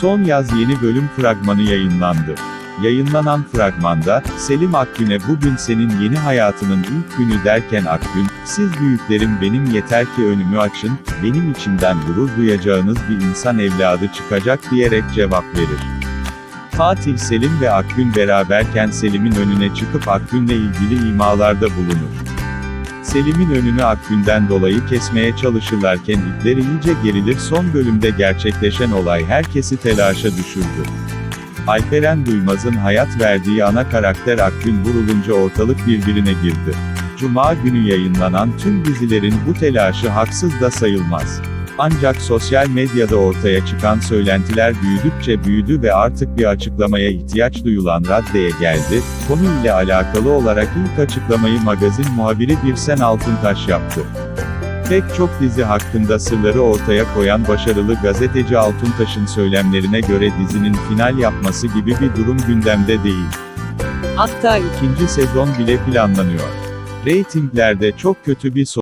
Son yaz yeni bölüm fragmanı yayınlandı. Yayınlanan fragmanda, Selim Akgün'e bugün senin yeni hayatının ilk günü derken Akgün, siz büyüklerim benim yeter ki önümü açın, benim içimden gurur duyacağınız bir insan evladı çıkacak diyerek cevap verir. Fatih Selim ve Akgün beraberken Selim'in önüne çıkıp Akgün'le ilgili imalarda bulunur. Selim'in önünü Akgün'den dolayı kesmeye çalışırlarken ipler iyice gerilir son bölümde gerçekleşen olay herkesi telaşa düşürdü. Alperen Duymaz'ın hayat verdiği ana karakter Akgün vurulunca ortalık birbirine girdi. Cuma günü yayınlanan tüm dizilerin bu telaşı haksız da sayılmaz. Ancak sosyal medyada ortaya çıkan söylentiler büyüdükçe büyüdü ve artık bir açıklamaya ihtiyaç duyulan raddeye geldi. Konu ile alakalı olarak ilk açıklamayı magazin muhabiri Birsen Altuntaş yaptı. Pek çok dizi hakkında sırları ortaya koyan başarılı gazeteci Altuntaş'ın söylemlerine göre dizinin final yapması gibi bir durum gündemde değil. Hatta ikinci sezon bile planlanıyor. Reytinglerde çok kötü bir